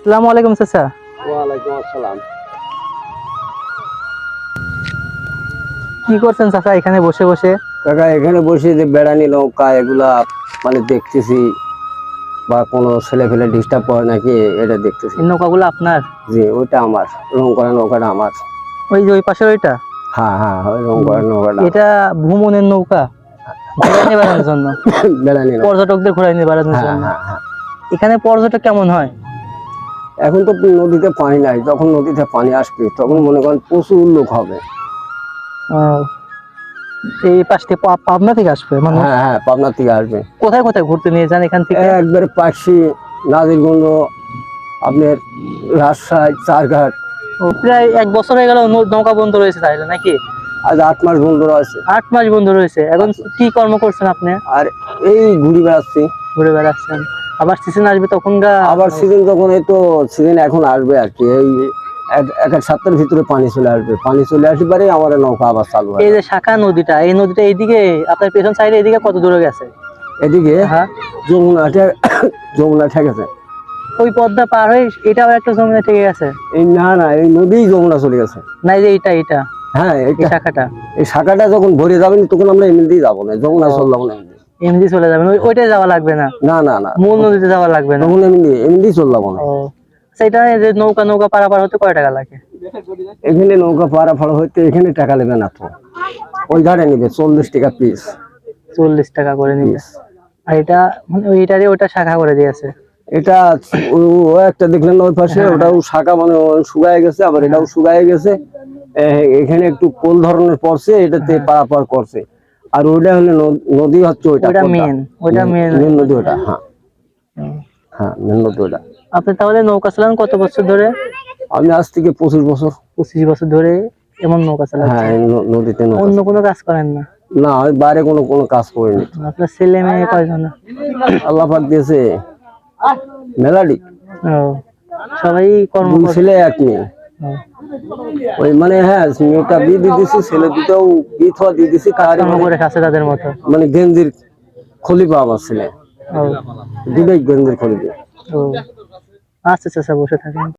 আসসালামু আলাইকুম চাচা। ওয়ালাইকুম আসসালাম। কি করছেন চাচা এখানে বসে বসে? কাকা এখানে বসে যে বেড়ানি নৌকা এগুলা মানে দেখতেছি বা কোনো ছেলে ফেলে ডিস্টার্ব করে নাকি এটা দেখতেছি। এই নৌকাগুলো আপনার? জি ওইটা আমার রং করা নৌকাটা আমার। ওই যে ওই পাশের ওইটা? হ্যাঁ হ্যাঁ ওই রং করা নৌকাটা। এটা ভ্রমণের নৌকা? বেড়ানোর জন্য? বেড়ানি নৌকা। পর্যটকদের ঘুরাই নিয়ে বেড়ানোর হ্যাঁ জন্য? হ্যাঁ হ্যাঁ। এখানে পর্যটক কেমন হয়? এখন তো নদীতে পানি নাই যখন নদীতে পানি আসবে তখন মনে করেন প্রচুর লোক হবে। এই পাশ থেকে পাবনা থেকে আসবে মানে হ্যাঁ হ্যাঁ পাবনা থেকে আসবে। কোথায় কোথায় ঘুরতে নিয়ে যান এখান থেকে? একবারে পাশি নাজিরগঞ্জ আপনার রাজশাহী চারঘাট। প্রায় এক বছর হয়ে গেল নৌকা বন্ধ রয়েছে তাইলে নাকি? আজ আট মাস বন্ধ আছে আট মাস বন্ধ রয়েছে এখন কি কর্ম করছেন আপনি? আর এই ঘুরি বেড়াচ্ছি। ঘুরে বেড়াচ্ছেন। আবার সিজন আসবে তখন আবার সিজন যখন এই তো সিজন এখন আসবে আর কি এই এক- এক সপ্তাহের ভিতরে পানি চলে আসবে। পানি চলে আসবে পরে আমার নৌকা আবার চালু এই যে শাখা নদীটা এই নদীটা এইদিকে আপনার পেছন সাইডে এদিকে কত দূরে গেছে? এদিকে? হ্যাঁ। যমুনা যমুনা ঠেকেছে ওই পদ্মা পার হয়ে এটা আবার একটা জমিনে থেকে গেছে? এই না না এই নদী যমুনা চলে গেছে। না যে এইটা এইটা। হ্যাঁ এই শাখাটা। এই শাখাটা যখন ভরে যাবে না, তখন আমরা এমনিতেই যাব না যমুনা। চললাম না। এমনি। চলে যাবেন ওইটাই যাওয়া লাগবে না। না না না। মূল নদীতে যাওয়া লাগবে না। তখন এমনি না সেটা যে নৌকা নৌকা পারাপার হতে কয় টাকা লাগে? এখানে নৌকা হইতে এখানে টাকা নেবে না তো। ওই ধারে নেবে চল্লিশ টাকা পিস চল্লিশ টাকা করে নিবে। আর এটা মানে ওইটারে ওটা শাখা করে দিয়েছে। এটা ও- একটা দেখলেন ওই পাশে? ওটাও শাখা মানে শুকায় গেছে আবার এটাও শুকায় গেছে। এখানে একটু কোল ধরনের পড়ছে এটাতে পারাপার করছে। আর ওইটা হলে নদী হচ্ছে ওইটা ওইটা মেন ওইটা মেন মেন নদী। ওটা হ্যাঁ। হ্যাঁ মেন নদী ওটা আপনি তাহলে নৌকা চালান কত বছর ধরে? আমি আজ থেকে পঁচিশ বছর। পঁচিশ বছর ধরে এমন নৌকা চালান হ্যাঁ নদীতে অন্য কোনো কাজ করেন না? না আমি বাইরে কোনো কোনো কাজ করিনি। আপনার ছেলে মেয়ে কয়জন? আল্লাহ পাক দিয়েছে। মেলাডি ও সবাই কর্ম ছেলে এক মেয়ে। ওই মানে হ্যাঁ মেয়েটা বিয়ে দিয়ে দিছি ছেলে দুটাও বিয়ে থোয়া দিয়ে দিছি কাহারি কর্ম করে খাচ্ছে তাদের মতো। মানে গেঞ্জির খলিফা আবার ছেলে। দুটাই গেঞ্জির খলিফা। ও। আচ্ছা আচ্ছা বসে থাকেন।